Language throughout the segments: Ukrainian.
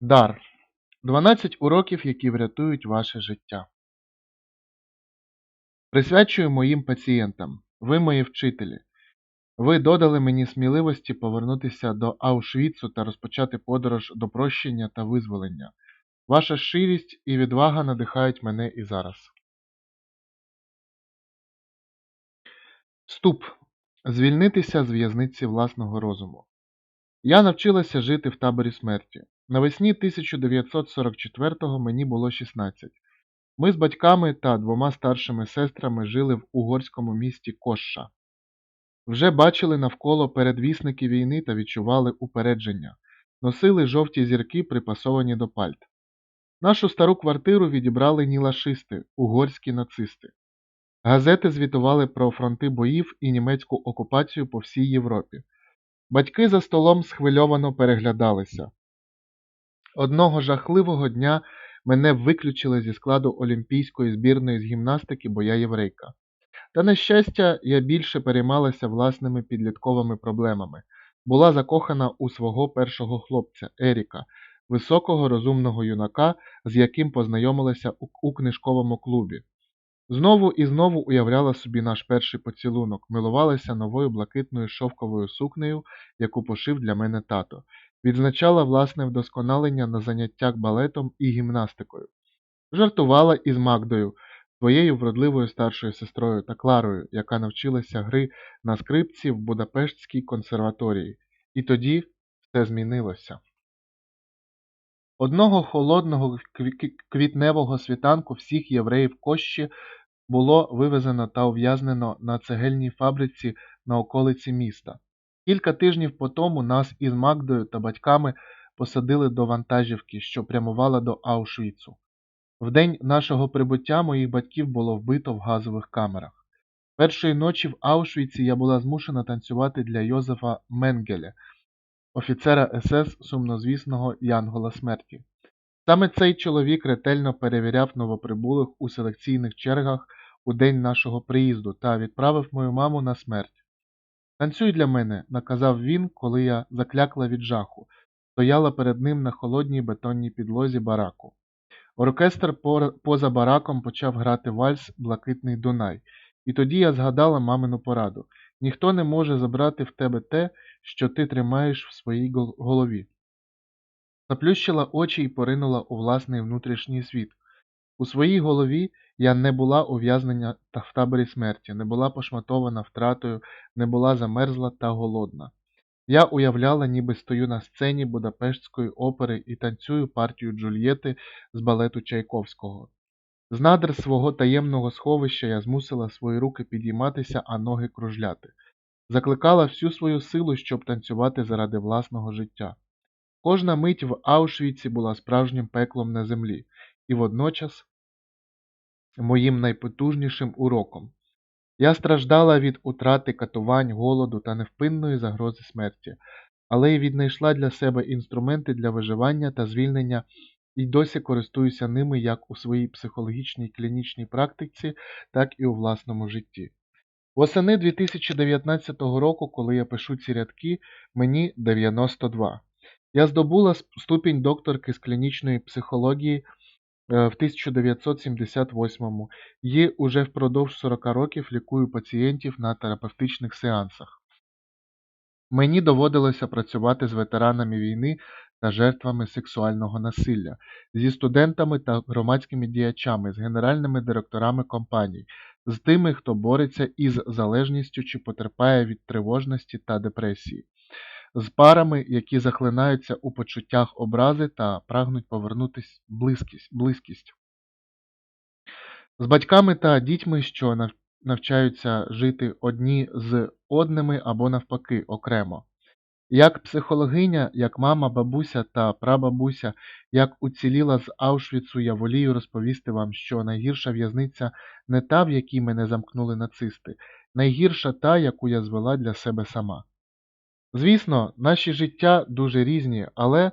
Дар. 12 уроків, які врятують ваше життя. Присвячую моїм пацієнтам. Ви мої вчителі. Ви додали мені сміливості повернутися до Аушвіцу та розпочати подорож до прощення та визволення. Ваша щирість і відвага надихають мене і зараз. Вступ. Звільнитися з в'язниці власного розуму. Я навчилася жити в таборі смерті. Навесні 1944-го мені було 16. Ми з батьками та двома старшими сестрами жили в угорському місті Кошша. Вже бачили навколо передвісники війни та відчували упередження, носили жовті зірки, припасовані до пальт. Нашу стару квартиру відібрали нілашисти, угорські нацисти. Газети звітували про фронти боїв і німецьку окупацію по всій Європі. Батьки за столом схвильовано переглядалися. Одного жахливого дня мене виключили зі складу олімпійської збірної з гімнастики, бо я єврейка. Та, на щастя, я більше переймалася власними підлітковими проблемами. Була закохана у свого першого хлопця Еріка, високого розумного юнака, з яким познайомилася у, книжковому клубі. Знову і знову уявляла собі наш перший поцілунок, милувалася новою блакитною шовковою сукнею, яку пошив для мене тато, відзначала власне вдосконалення на заняттях балетом і гімнастикою, жартувала із Магдою, своєю вродливою старшою сестрою та Кларою, яка навчилася гри на скрипці в Будапештській консерваторії, і тоді все змінилося. Одного холодного квітневого світанку всіх євреїв Кощі було вивезено та ув'язнено на цегельній фабриці на околиці міста. Кілька тижнів по тому нас із Магдою та батьками посадили до вантажівки, що прямувала до Аушвіцу. В день нашого прибуття моїх батьків було вбито в газових камерах. Першої ночі в Аушвіці я була змушена танцювати для Йозефа Менгеля, офіцера СС сумнозвісного Янгола смерті. Саме цей чоловік ретельно перевіряв новоприбулих у селекційних чергах у день нашого приїзду та відправив мою маму на смерть. Танцюй для мене, наказав він, коли я заклякла від жаху, стояла перед ним на холодній бетонній підлозі бараку. Оркестр поза бараком почав грати вальс Блакитний Дунай, і тоді я згадала мамину пораду ніхто не може забрати в тебе те, що ти тримаєш в своїй голові. Заплющила очі і поринула у власний внутрішній світ. У своїй голові я не була ув'язнена та в таборі смерті, не була пошматована втратою, не була замерзла та голодна. Я уявляла, ніби стою на сцені Будапештської опери і танцюю партію Джульєти з балету Чайковського. З надр свого таємного сховища я змусила свої руки підійматися, а ноги кружляти. Закликала всю свою силу, щоб танцювати заради власного життя. Кожна мить в Аушвіці була справжнім пеклом на землі, і водночас моїм найпотужнішим уроком. Я страждала від утрати катувань, голоду та невпинної загрози смерті, але й віднайшла для себе інструменти для виживання та звільнення і досі користуюся ними як у своїй психологічній клінічній практиці, так і у власному житті. Восени 2019 року, коли я пишу ці рядки, мені 92. Я здобула ступінь докторки з клінічної психології е, в 1978-му і уже впродовж 40 років лікую пацієнтів на терапевтичних сеансах. Мені доводилося працювати з ветеранами війни та жертвами сексуального насилля, зі студентами та громадськими діячами, з генеральними директорами компаній, з тими, хто бореться із залежністю чи потерпає від тривожності та депресії, з парами, які захлинаються у почуттях образи та прагнуть повернутись близькість, близькість, з батьками та дітьми, що навчаються жити одні з одними або навпаки окремо. Як психологиня, як мама, бабуся та прабабуся, як уціліла з Аушвіцу, я волію розповісти вам, що найгірша в'язниця не та, в якій мене замкнули нацисти, найгірша та, яку я звела для себе сама. Звісно, наші життя дуже різні, але,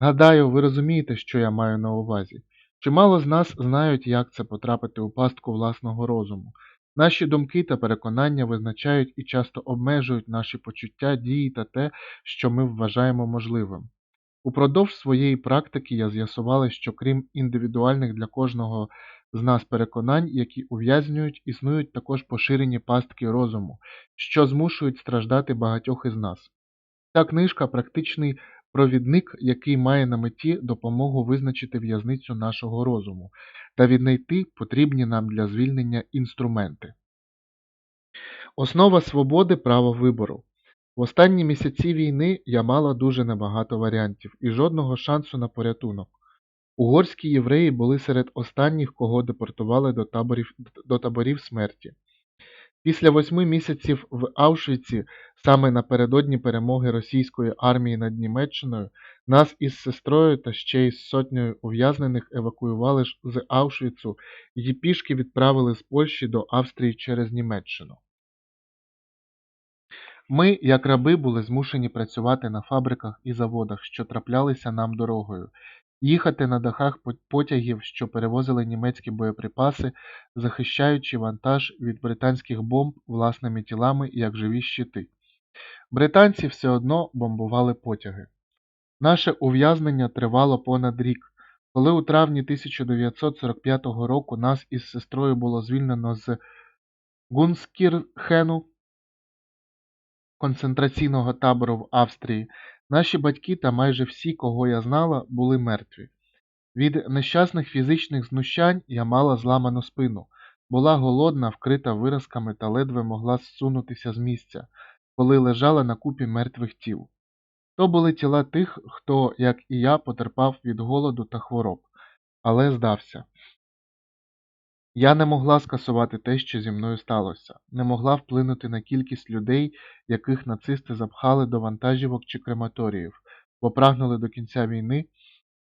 гадаю, ви розумієте, що я маю на увазі. Чимало з нас знають, як це потрапити у пастку власного розуму. Наші думки та переконання визначають і часто обмежують наші почуття, дії та те, що ми вважаємо можливим. Упродовж своєї практики я з'ясувала, що крім індивідуальних для кожного з нас переконань, які ув'язнюють, існують також поширені пастки розуму, що змушують страждати багатьох із нас. Ця книжка практичний провідник, який має на меті допомогу визначити в'язницю нашого розуму та віднайти потрібні нам для звільнення інструменти. Основа свободи право вибору. В останні місяці війни я мала дуже небагато варіантів і жодного шансу на порятунок. Угорські євреї були серед останніх, кого депортували до таборів, до таборів смерті. Після восьми місяців в Аушвіці, саме напередодні перемоги російської армії над Німеччиною, нас із сестрою та ще із сотнею ув'язнених евакуювали з Аушвіцу і пішки відправили з Польщі до Австрії через Німеччину. Ми, як раби, були змушені працювати на фабриках і заводах, що траплялися нам дорогою, їхати на дахах потягів, що перевозили німецькі боєприпаси, захищаючи вантаж від британських бомб власними тілами як живі щити. Британці все одно бомбували потяги. Наше ув'язнення тривало понад рік. Коли у травні 1945 року нас із сестрою було звільнено з Гунскірхену, концентраційного табору в Австрії, наші батьки та майже всі, кого я знала, були мертві. Від нещасних фізичних знущань я мала зламану спину, була голодна, вкрита виразками та ледве могла зсунутися з місця, коли лежала на купі мертвих тіл. То були тіла тих, хто, як і я, потерпав від голоду та хвороб, але здався. Я не могла скасувати те, що зі мною сталося, не могла вплинути на кількість людей, яких нацисти запхали до вантажівок чи крематоріїв, бо прагнули до кінця війни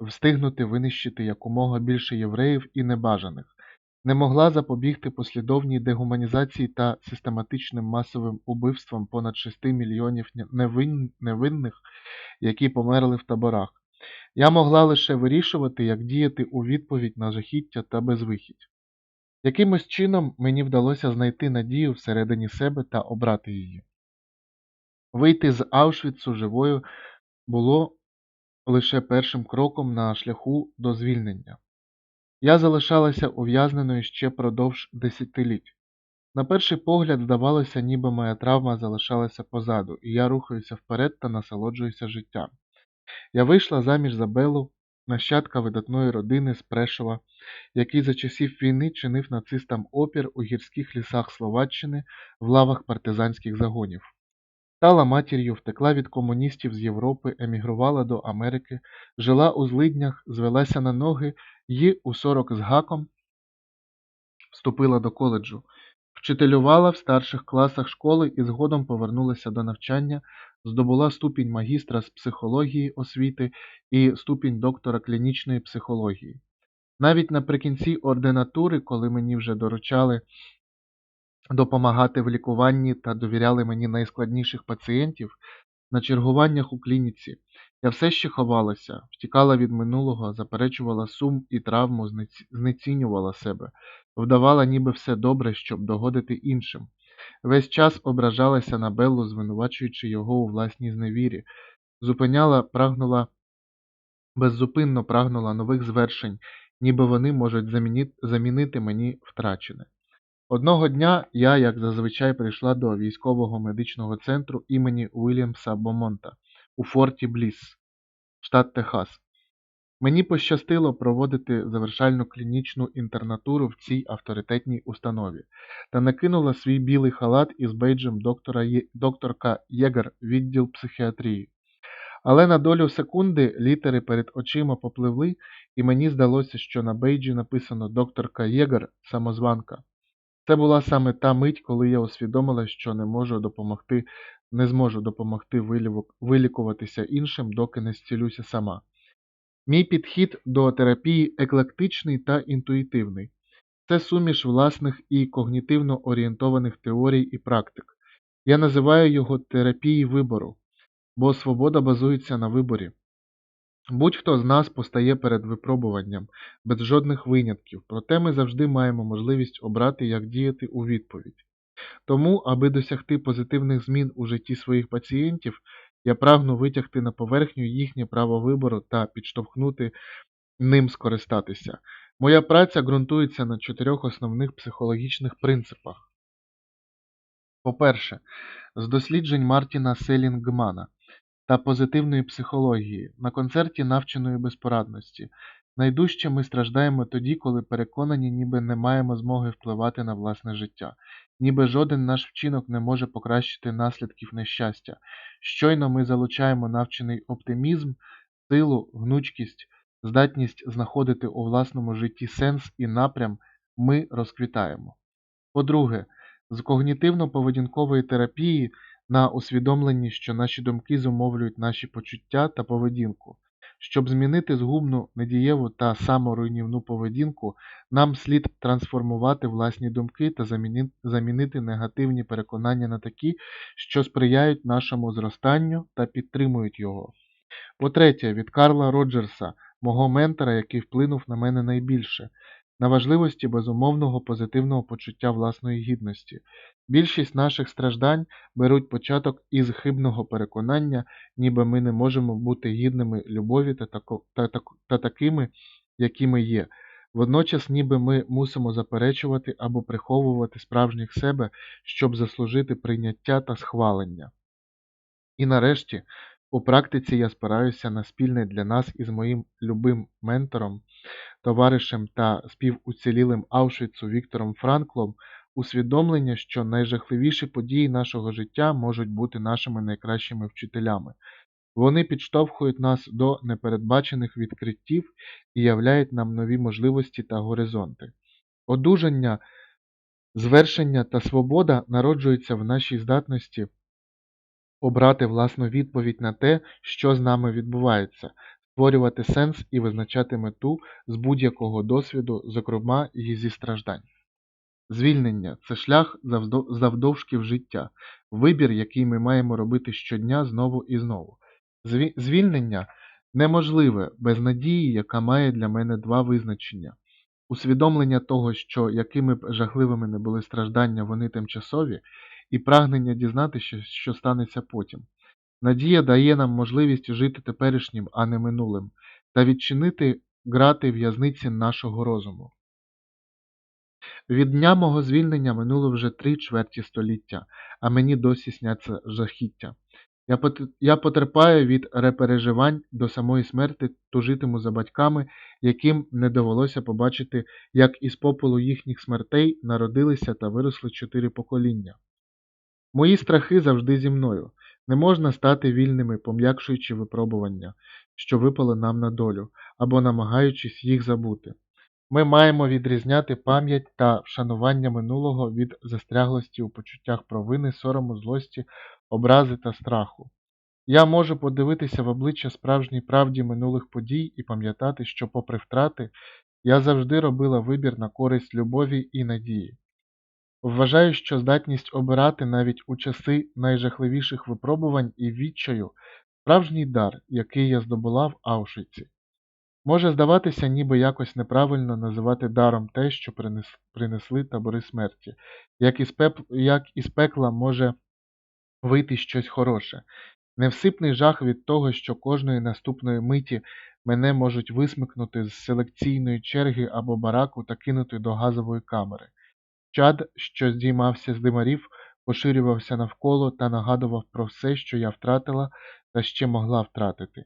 встигнути винищити якомога більше євреїв і небажаних, не могла запобігти послідовній дегуманізації та систематичним масовим убивствам понад 6 мільйонів невин... невинних, які померли в таборах. Я могла лише вирішувати, як діяти у відповідь на жахіття та безвихідь. Якимось чином мені вдалося знайти надію всередині себе та обрати її. Вийти з Аушвіцу живою було лише першим кроком на шляху до звільнення. Я залишалася ув'язненою ще продовж десятиліть. На перший погляд, здавалося, ніби моя травма залишалася позаду, і я рухаюся вперед та насолоджуюся життям. Я вийшла заміж за Белу, нащадка видатної родини з Прешова, який за часів війни чинив нацистам опір у гірських лісах Словаччини в лавах партизанських загонів. Стала матір'ю, втекла від комуністів з Європи, емігрувала до Америки, жила у злиднях, звелася на ноги і у 40 з гаком вступила до коледжу, вчителювала в старших класах школи і згодом повернулася до навчання, здобула ступінь магістра з психології освіти і ступінь доктора клінічної психології. Навіть наприкінці ординатури, коли мені вже доручали допомагати в лікуванні та довіряли мені найскладніших пацієнтів, на чергуваннях у клініці я все ще ховалася, втікала від минулого, заперечувала сум і травму, знецінювала себе, вдавала, ніби все добре, щоб догодити іншим. Весь час ображалася на Беллу, звинувачуючи його у власній зневірі, зупиняла, прагнула, беззупинно прагнула нових звершень, ніби вони можуть замінити мені втрачене. Одного дня я, як зазвичай, прийшла до військового медичного центру імені Уільямса Бомонта у Форті Бліс, штат Техас. Мені пощастило проводити завершальну клінічну інтернатуру в цій авторитетній установі та накинула свій білий халат із бейджем доктора Є... докторка Єгер відділ психіатрії. Але на долю секунди літери перед очима попливли, і мені здалося, що на бейджі написано докторка Єгер самозванка. Це була саме та мить, коли я усвідомила, що не можу допомогти, не зможу допомогти вилікуватися іншим, доки не зцілюся сама. Мій підхід до терапії еклектичний та інтуїтивний. Це суміш власних і когнітивно орієнтованих теорій і практик. Я називаю його терапією вибору, бо свобода базується на виборі. Будь-хто з нас постає перед випробуванням, без жодних винятків, проте ми завжди маємо можливість обрати, як діяти у відповідь. Тому, аби досягти позитивних змін у житті своїх пацієнтів, Я прагну витягти на поверхню їхнє право вибору та підштовхнути ним скористатися. Моя праця ґрунтується на чотирьох основних психологічних принципах. По-перше, з досліджень Мартіна Селінгмана та позитивної психології на концерті навченої безпорадності. Найдужче ми страждаємо тоді, коли переконані, ніби не маємо змоги впливати на власне життя, ніби жоден наш вчинок не може покращити наслідків нещастя. Щойно ми залучаємо навчений оптимізм, силу, гнучкість, здатність знаходити у власному житті сенс і напрям, ми розквітаємо. По-друге, з когнітивно-поведінкової терапії на усвідомленні, що наші думки зумовлюють наші почуття та поведінку. Щоб змінити згубну, недієву та саморуйнівну поведінку, нам слід трансформувати власні думки та замінити негативні переконання на такі, що сприяють нашому зростанню та підтримують його. По-третє, від Карла Роджерса, мого ментора, який вплинув на мене найбільше, на важливості безумовного позитивного почуття власної гідності. Більшість наших страждань беруть початок із хибного переконання, ніби ми не можемо бути гідними любові та, тако, та, так- та такими, якими є. Водночас, ніби ми мусимо заперечувати або приховувати справжніх себе, щоб заслужити прийняття та схвалення. І нарешті, у практиці я спираюся на спільне для нас із моїм любим ментором, товаришем та співуцілілим Аушвіцу Віктором Франклом усвідомлення, що найжахливіші події нашого життя можуть бути нашими найкращими вчителями. Вони підштовхують нас до непередбачених відкриттів і являють нам нові можливості та горизонти. Одужання, звершення та свобода народжуються в нашій здатності обрати власну відповідь на те, що з нами відбувається, створювати сенс і визначати мету з будь-якого досвіду, зокрема і зі страждань. Звільнення це шлях завдо- завдовжки життя, вибір, який ми маємо робити щодня знову і знову. Звільнення неможливе без надії, яка має для мене два визначення. Усвідомлення того, що якими б жахливими не були страждання, вони тимчасові, і прагнення дізнатися, що станеться потім. Надія дає нам можливість жити теперішнім, а не минулим, та відчинити грати в'язниці нашого розуму. Від дня мого звільнення минуло вже три чверті століття, а мені досі сняться жахіття. Я, потерпаю від репереживань до самої смерти, тужитиму за батьками, яким не довелося побачити, як із попелу їхніх смертей народилися та виросли чотири покоління. Мої страхи завжди зі мною. Не можна стати вільними, пом'якшуючи випробування, що випало нам на долю, або намагаючись їх забути. Ми маємо відрізняти пам'ять та вшанування минулого від застряглості у почуттях провини, сорому, злості, образи та страху. Я можу подивитися в обличчя справжній правді минулих подій і пам'ятати, що, попри втрати, я завжди робила вибір на користь любові і надії. Вважаю, що здатність обирати навіть у часи найжахливіших випробувань і відчаю справжній дар, який я здобула в Аушвіці. Може здаватися, ніби якось неправильно називати даром те, що принес- принесли табори смерті, як із, пеп... як із пекла може вийти щось хороше. Невсипний жах від того, що кожної наступної миті мене можуть висмикнути з селекційної черги або бараку та кинути до газової камери. Чад, що здіймався з димарів, поширювався навколо та нагадував про все, що я втратила та ще могла втратити.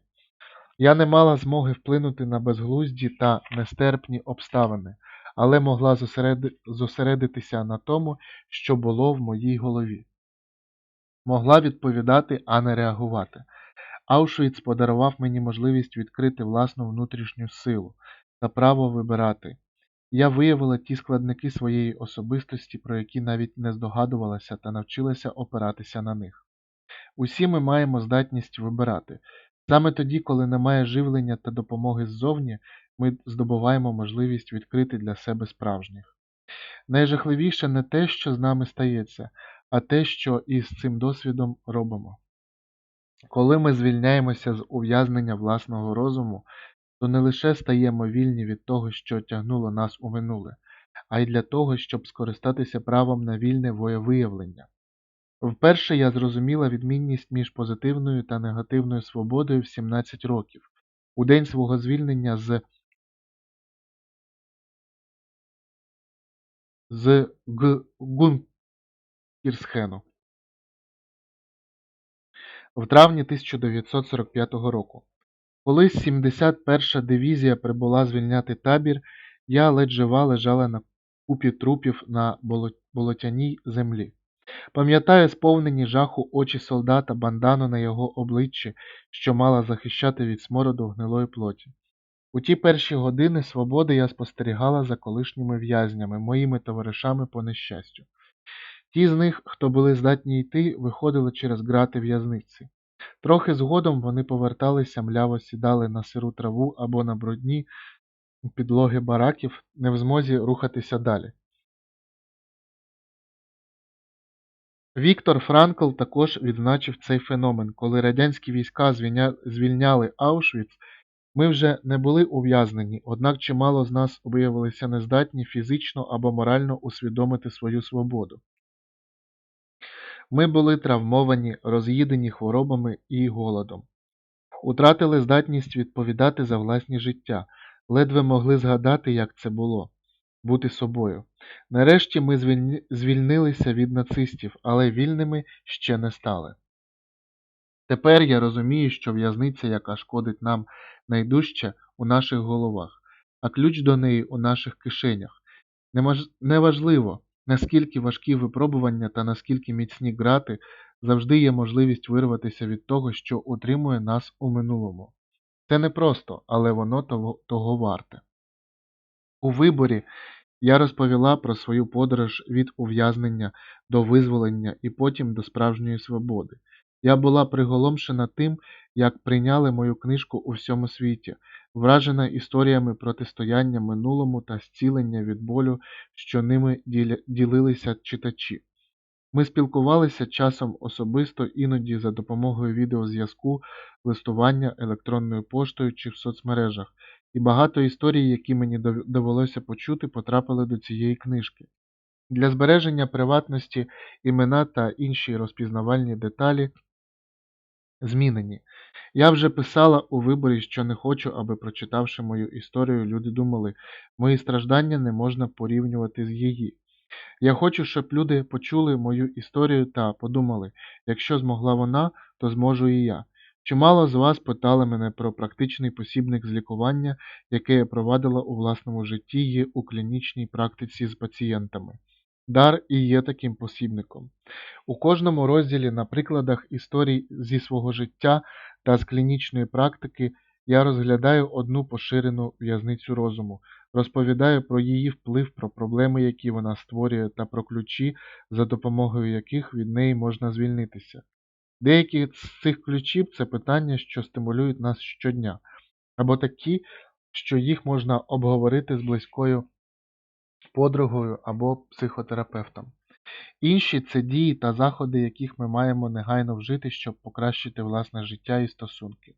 Я не мала змоги вплинути на безглузді та нестерпні обставини, але могла зосереди- зосередитися на тому, що було в моїй голові. Могла відповідати, а не реагувати. Аушвіц подарував мені можливість відкрити власну внутрішню силу та право вибирати. Я виявила ті складники своєї особистості, про які навіть не здогадувалася, та навчилася опиратися на них. Усі ми маємо здатність вибирати. Саме тоді, коли немає живлення та допомоги ззовні, ми здобуваємо можливість відкрити для себе справжніх. Найжахливіше не те, що з нами стається, а те, що із цим досвідом робимо. Коли ми звільняємося з ув'язнення власного розуму, то не лише стаємо вільні від того, що тягнуло нас у минуле, а й для того, щоб скористатися правом на вільне воєвиявлення. Вперше я зрозуміла відмінність між позитивною та негативною свободою в 17 років. У день свого звільнення з з Г- Гункерсхену в травні 1945 року. Коли 71-ша дивізія прибула звільняти табір, я ледь жива лежала на купі трупів на болотяній землі. Пам'ятаю сповнені жаху очі солдата, бандану на його обличчі, що мала захищати від смороду гнилої плоті. У ті перші години свободи я спостерігала за колишніми в'язнями, моїми товаришами по нещастю. Ті з них, хто були здатні йти, виходили через грати в'язниці. Трохи згодом вони поверталися, мляво сідали на сиру траву або на брудні підлоги бараків, не в змозі рухатися далі. Віктор Франкл також відзначив цей феномен. Коли радянські війська звільняли Аушвіц, ми вже не були ув'язнені, однак чимало з нас виявилися нездатні фізично або морально усвідомити свою свободу. Ми були травмовані, роз'їдені хворобами і голодом, утратили здатність відповідати за власні життя, ледве могли згадати, як це було бути собою. Нарешті ми звільнилися від нацистів, але вільними ще не стали. Тепер я розумію, що в'язниця, яка шкодить нам найдужче, у наших головах, а ключ до неї у наших кишенях. Неважливо, наскільки важкі випробування та наскільки міцні грати, завжди є можливість вирватися від того, що утримує нас у минулому. Це непросто, але воно того, того варте. У виборі я розповіла про свою подорож від ув'язнення до визволення і потім до справжньої свободи. Я була приголомшена тим, як прийняли мою книжку у всьому світі, вражена історіями протистояння минулому та зцілення від болю, що ними ділилися читачі. Ми спілкувалися часом особисто, іноді за допомогою відеозв'язку, листування електронною поштою чи в соцмережах, і багато історій, які мені довелося почути, потрапили до цієї книжки. Для збереження приватності імена та інші розпізнавальні деталі змінені. Я вже писала у виборі, що не хочу, аби прочитавши мою історію, люди думали, мої страждання не можна порівнювати з її. Я хочу, щоб люди почули мою історію та подумали, якщо змогла вона, то зможу і я. Чимало з вас питали мене про практичний посібник з лікування, який я провадила у власному житті і у клінічній практиці з пацієнтами. Дар і є таким посібником. У кожному розділі на прикладах історій зі свого життя та з клінічної практики я розглядаю одну поширену в'язницю розуму, розповідаю про її вплив, про проблеми, які вона створює, та про ключі, за допомогою яких від неї можна звільнитися. Деякі з цих ключів це питання, що стимулюють нас щодня, або такі, що їх можна обговорити з близькою подругою або психотерапевтом. Інші це дії та заходи, яких ми маємо негайно вжити, щоб покращити власне життя і стосунки.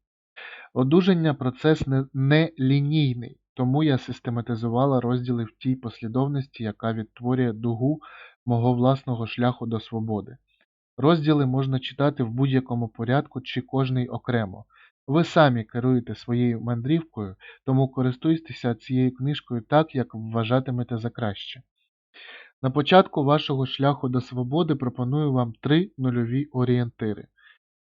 Одужання процес не, лінійний, тому я систематизувала розділи в тій послідовності, яка відтворює дугу мого власного шляху до свободи. Розділи можна читати в будь-якому порядку чи кожний окремо. Ви самі керуєте своєю мандрівкою, тому користуйтеся цією книжкою так, як вважатимете за краще. На початку вашого шляху до свободи пропоную вам три нульові орієнтири.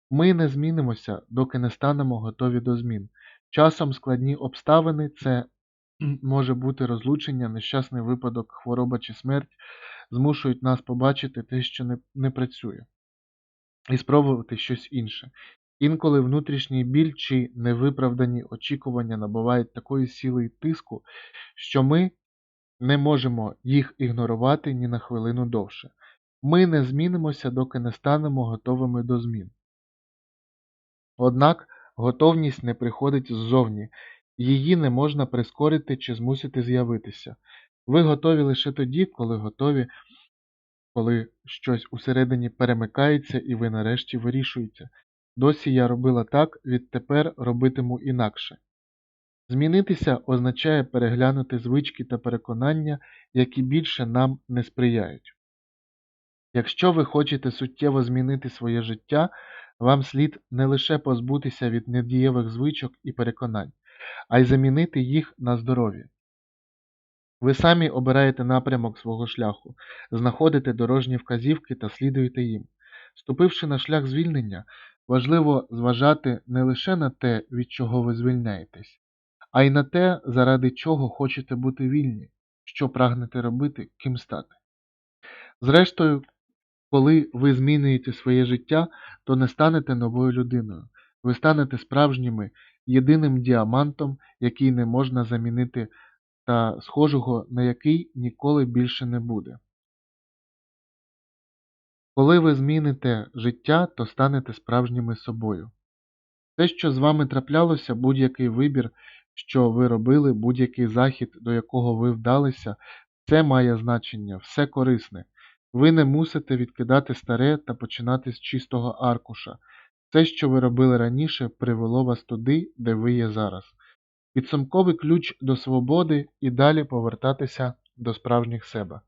Ми не змінимося, доки не станемо готові до змін. Часом складні обставини це може бути розлучення, нещасний випадок, хвороба чи смерть, змушують нас побачити те, що не, не працює, і спробувати щось інше. Інколи внутрішній біль чи невиправдані очікування набувають такої сили й тиску, що ми не можемо їх ігнорувати ні на хвилину довше. Ми не змінимося, доки не станемо готовими до змін. Однак готовність не приходить ззовні, її не можна прискорити чи змусити з'явитися. Ви готові лише тоді, коли готові, коли щось усередині перемикається і ви нарешті вирішуєте. Досі я робила так, відтепер робитиму інакше. Змінитися означає переглянути звички та переконання, які більше нам не сприяють. Якщо ви хочете суттєво змінити своє життя, вам слід не лише позбутися від недієвих звичок і переконань, а й замінити їх на здорові. Ви самі обираєте напрямок свого шляху, знаходите дорожні вказівки та слідуєте їм. Ступивши на шлях звільнення, важливо зважати не лише на те, від чого ви звільняєтесь, а й на те, заради чого хочете бути вільні, що прагнете робити, ким стати. Зрештою, коли ви змінюєте своє життя, то не станете новою людиною. Ви станете справжніми, єдиним діамантом, який не можна замінити та схожого на який ніколи більше не буде. Коли ви зміните життя, то станете справжніми собою. Те, що з вами траплялося, будь-який вибір, що ви робили, будь-який захід, до якого ви вдалися, це має значення, все корисне. Ви не мусите відкидати старе та починати з чистого аркуша. Все, що ви робили раніше, привело вас туди, де ви є зараз. Підсумковий ключ до свободи і далі повертатися до справжніх себе.